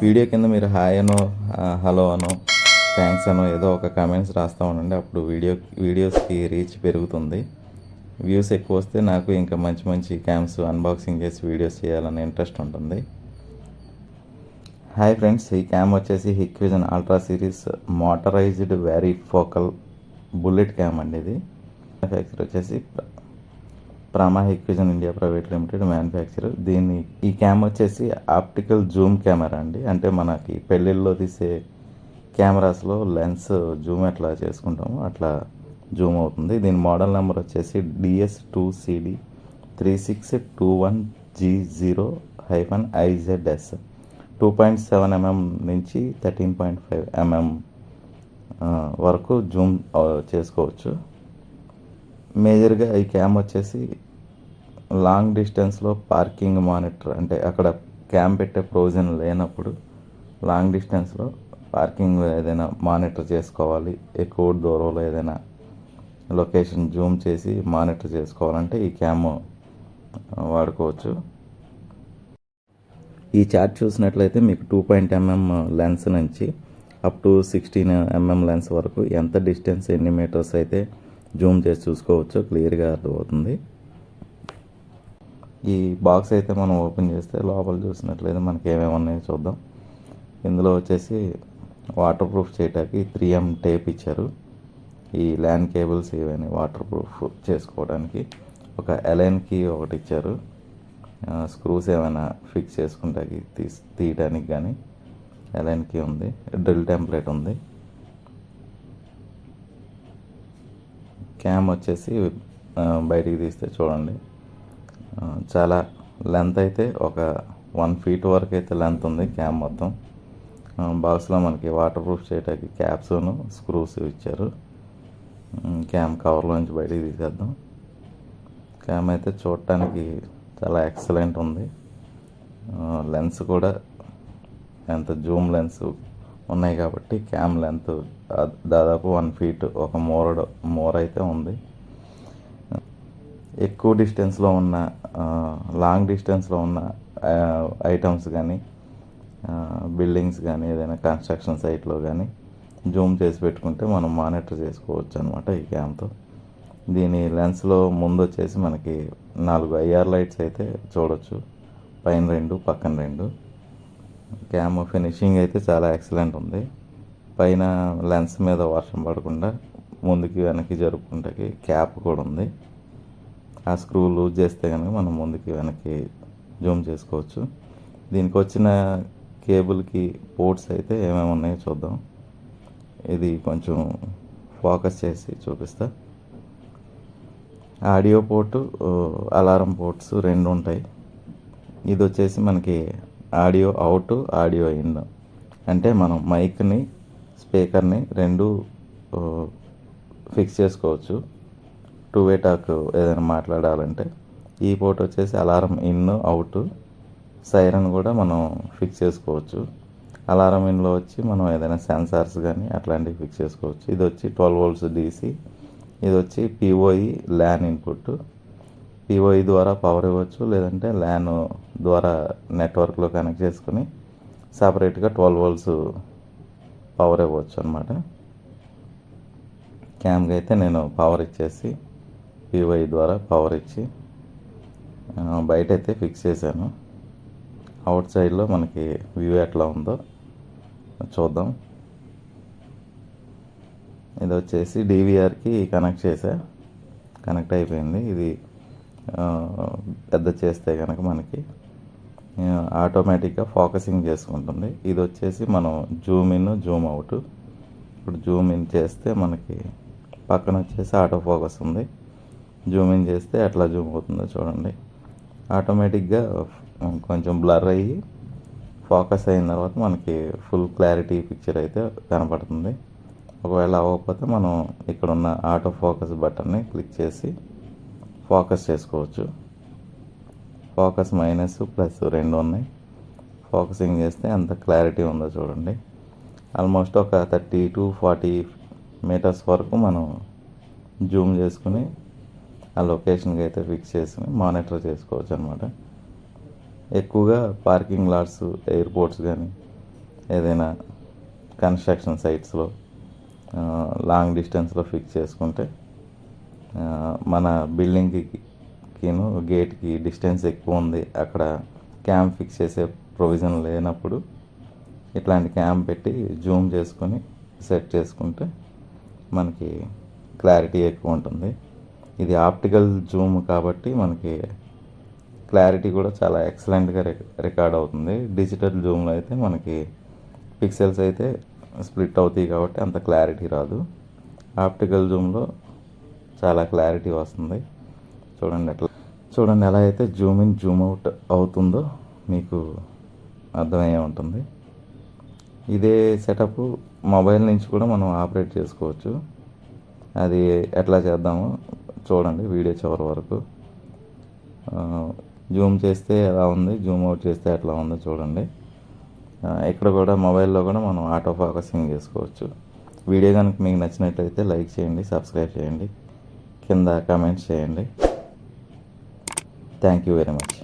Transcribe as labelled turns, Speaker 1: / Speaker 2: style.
Speaker 1: Video కింద మీరు hi అనో హలో అనో థ్యాంక్స్ అనో ఏదో ఒక కామెంట్స్ రాస్తూ ఉండండి. అప్పుడు వీడియో వీడియోస్కి రీచ్ పెరుగుతుంది. వ్యూస్ ఎక్కువ వస్తే నాకు ఇంకా మంచి మంచి క్యామ్స్ అన్బాక్సింగ్ చేసి వీడియోస్ చేయాలని ఇంట్రెస్ట్ ఉంటుంది. హాయ్ ఫ్రెండ్స్ ఈ క్యామ్ వచ్చేసి Hikvision ultra series motorised varifocal bullet cam అండి ఇది. మ్యానుఫ్యాక్చర్ వచ్చేసి Prama Hikvision India private limited manufacture దీన్ని ఈ క్యామ్ వచ్చేసి ఆప్టికల్ జూమ్ కెమెరా అండి. అంటే మనకి పెళ్ళిళ్ళలో తీసే కెమెరాస్లో లెన్స్ జూమ్ ఎట్లా చేసుకుంటామో అట్లా జూమ్ అవుతుంది. దీని మోడల్ నెంబర్ వచ్చేసి DS two CD three six two one G zero hyphen IZS two point seven mm నుంచి థర్టీన్ పాయింట్ ఫైవ్ ఎంఎం వరకు జూమ్ చేసుకోవచ్చు. మేజర్గా ఈ క్యామ్ వచ్చేసి లాంగ్ డిస్టెన్స్లో పార్కింగ్ మానిటర్ అంటే అక్కడ క్యాంప్ పెట్టే ప్రొవిజన్ లేనప్పుడు లాంగ్ డిస్టెన్స్లో పార్కింగ్ ఏదైనా మానిటర్ చేసుకోవాలి. ఎక్కువ దూరంలో ఏదైనా లొకేషన్ జూమ్ చేసి మానిటర్ చేసుకోవాలంటే ఈ క్యామ్ వాడుకోవచ్చు. ఈ చార్ట్ చూసినట్లయితే మీకు టూ పాయింట్ ఎంఎం లెన్స్ నుంచి up to sixteen mm lens వరకు ఎంత డిస్టెన్స్ ఎన్ని మీటర్స్ అయితే జూమ్ చేసి చూసుకోవచ్చో క్లియర్గా అర్థమవుతుంది. ఈ బాక్స్ అయితే మనం ఓపెన్ చేస్తే లోపల చూసినట్లయితే మనకి ఏమేమి ఉన్నాయో చూద్దాం. ఇందులో వచ్చేసి వాటర్ ప్రూఫ్ చేయటానికి త్రీ ఎం టేప్ ఇచ్చారు. ఈ ల్యాండ్ కేబుల్స్ ఇవన్నీ వాటర్ ప్రూఫ్ చేసుకోవడానికి ఒక ఎలైన్కి ఒకటి ఇచ్చారు. స్క్రూస్ ఏమైనా ఫిక్స్ చేసుకుంటాకి తీసి తీయడానికి కానీ ఎలైన్కి ఉంది. డ్రిల్ టెంప్లెట్ ఉంది. క్యామ్ వచ్చేసి బయటికి తీస్తే చూడండి. చాలా లెంత్ అయితే ఒక వన్ ఫీట్ వరకు అయితే లెంత్ ఉంది క్యామ్ మొత్తం. బాక్స్లో మనకి వాటర్ ప్రూఫ్ చేయడానికి క్యాప్స్ను స్క్రూస్ ఇచ్చారు క్యామ్ కవర్లోంచి బయటికి తీసేద్దాం. క్యామ్ అయితే చూడటానికి చాలా ఎక్సలెంట్ ఉంది. లెన్స్ కూడా ఎంత జూమ్ లెన్స్ ఉన్నాయి కాబట్టి క్యామ్ లెంత్ దాదాపు వన్ ఫీట్ ఒక మోర్ మోర్ అయితే ఉంది. ఎక్కువ డిస్టెన్స్లో ఉన్న లాంగ్ డిస్టెన్స్లో ఉన్న ఐటమ్స్ కానీ బిల్డింగ్స్ కానీ ఏదైనా కన్స్ట్రక్షన్ సైట్లో కానీ జూమ్ చేసి పెట్టుకుంటే మనం మానిటర్ చేసుకోవచ్చు అనమాట ఈ క్యామ్తో దీని లెన్స్లో ముందు వచ్చేసి మనకి నాలుగు ఐఆర్ లైట్స్ అయితే చూడొచ్చు. పైన రెండు పక్కన రెండు. క్యామ్ ఫినిషింగ్ అయితే చాలా ఎక్సలెంట్ ఉంది. పైన లెన్స్ మీద వర్షం పడకుండా ముందుకి వెనక్కి జరుపుకుంటాకి క్యాప్ కూడా ఉంది. ఆ స్క్రూ లూజ్ చేస్తే కనుక మనం ముందుకి వెనక్కి జూమ్ చేసుకోవచ్చు. దీనికి వచ్చిన కేబుల్కి పోర్ట్స్ అయితే ఏమేమి ఉన్నాయో చూద్దాం. ఇది కొంచెం ఫోకస్ చేసి చూపిస్తా. ఆడియో పోర్టు అలారం పోర్ట్స్ రెండు ఉంటాయి. ఇది వచ్చేసి మనకి ఆడియో అవుట్ ఆడియో ఇన్ అంటే మనం మైక్ని స్పీకర్ని రెండు ఫిక్స్ చేసుకోవచ్చు. టూ వే టాక్ ఏదైనా మాట్లాడాలంటే ఈ పోర్ట్ వచ్చేసి అలారం ఇన్ అవుట్ సైరన్ కూడా మనం ఫిక్స్ చేసుకోవచ్చు. అలారం ఇన్లో వచ్చి మనం ఏదైనా సెన్సార్స్ కానీ అట్లాంటివి ఫిక్స్ చేసుకోవచ్చు. ఇది వచ్చి ట్వెల్వ్ వోల్ట్స్ డీసీ ఇది వచ్చి పిఓఈ ల్యాన్ ఇన్పుట్. పిఓఈ ద్వారా పవర్ ఇవ్వచ్చు లేదంటే ల్యాన్ ద్వారా నెట్వర్క్లో కనెక్ట్ చేసుకుని సపరేట్గా ట్వెల్వ్ వోల్ట్స్ పవర్ ఇవ్వచ్చు అనమాట క్యామ్కి అయితే నేను పవర్ ఇచ్చేసి పిఓఈ ద్వారా పవర్ ఇచ్చి బయట అయితే ఫిక్స్ చేశాను. అవుట్ సైడ్లో మనకి వ్యూ ఎట్లా ఉందో చూద్దాం. ఇది వచ్చేసి డీవీఆర్కి కనెక్ట్ చేసా. కనెక్ట్ అయిపోయింది. ఇది పెద్ద చేస్తే కనుక మనకి ఆటోమేటిక్గా ఫోకసింగ్ చేసుకుంటుంది. ఇది వచ్చేసి మనం జూమ్ ఇన్ జూమ్ అవుట్ ఇప్పుడు జూమ్ ఇన్ చేస్తే మనకి పక్కన వచ్చేసి ఆటో ఫోకస్ ఉంది. జూమ్ ఇన్ చేస్తే ఎట్లా జూమ్ అవుతుందో చూడండి. ఆటోమేటిక్గా కొంచెం బ్లర్ అయ్యి ఫోకస్ అయిన తర్వాత మనకి ఫుల్ క్లారిటీ పిక్చర్ అయితే కనపడుతుంది. ఒకవేళ అవ్వకపోతే మనం ఇక్కడ ఉన్న ఆటో ఫోకస్ బటన్ని క్లిక్ చేసి ఫోకస్ చేసుకోవచ్చు. ఫోకస్ మైనస్ ప్లస్ రెండు ఉన్నాయి. ఫోకసింగ్ చేస్తే ఎంత క్లారిటీ ఉందో చూడండి. ఆల్మోస్ట్ ఒక థర్టీ టు ఫార్టీ మీటర్స్ వరకు మనం జూమ్ చేసుకుని ఆ లొకేషన్కి అయితే ఫిక్స్ చేసుకుని మానిటర్ చేసుకోవచ్చు అనమాట ఎక్కువగా పార్కింగ్ లాట్స్ ఎయిర్పోర్ట్స్ కానీ ఏదైనా కన్స్ట్రక్షన్ సైట్స్లో లాంగ్ డిస్టెన్స్లో ఫిక్స్ చేసుకుంటే మన బిల్డింగ్కిను గేట్కి డిస్టెన్స్ ఎక్కువ ఉంది. అక్కడ క్యాంప్ ఫిక్స్ చేసే ప్రొవిజన్ లేనప్పుడు ఇట్లాంటి క్యాంప్ పెట్టి జూమ్ చేసుకొని సెట్ చేసుకుంటే మనకి క్లారిటీ ఎక్కువ ఉంటుంది. ఇది ఆప్టికల్ జూమ్ కాబట్టి మనకి క్లారిటీ కూడా చాలా ఎక్సలెంట్గా రికార్డ్ అవుతుంది. డిజిటల్ జూమ్లో అయితే మనకి పిక్సెల్స్ అయితే స్ప్లిట్ అవుతాయి కాబట్టి అంత క్లారిటీ రాదు. ఆప్టికల్ జూమ్లో చాలా క్లారిటీ వస్తుంది. చూడండి ఎట్లా చూడండి ఎలా అయితే జూమ్ ఇన్ జూమ్ అవుట్ అవుతుందో మీకు అర్థమయ్యే ఉంటుంది. ఇదే సెటప్ మొబైల్ నుంచి కూడా మనం ఆపరేట్ చేసుకోవచ్చు. అది ఎట్లా చేద్దామో చూడండి వీడియో చివరి వరకు. జూమ్ చేస్తే ఎలా ఉంది జూమ్ అవుట్ చేస్తే ఎట్లా ఉందో చూడండి. ఇక్కడ కూడా మొబైల్లో కూడా మనం ఆటో ఫోకసింగ్ చేసుకోవచ్చు. వీడియో కనుక మీకు నచ్చినట్లయితే లైక్ చేయండి సబ్స్క్రైబ్ చేయండి. కింద కామెంట్స్ చేయండి. Thank you very much.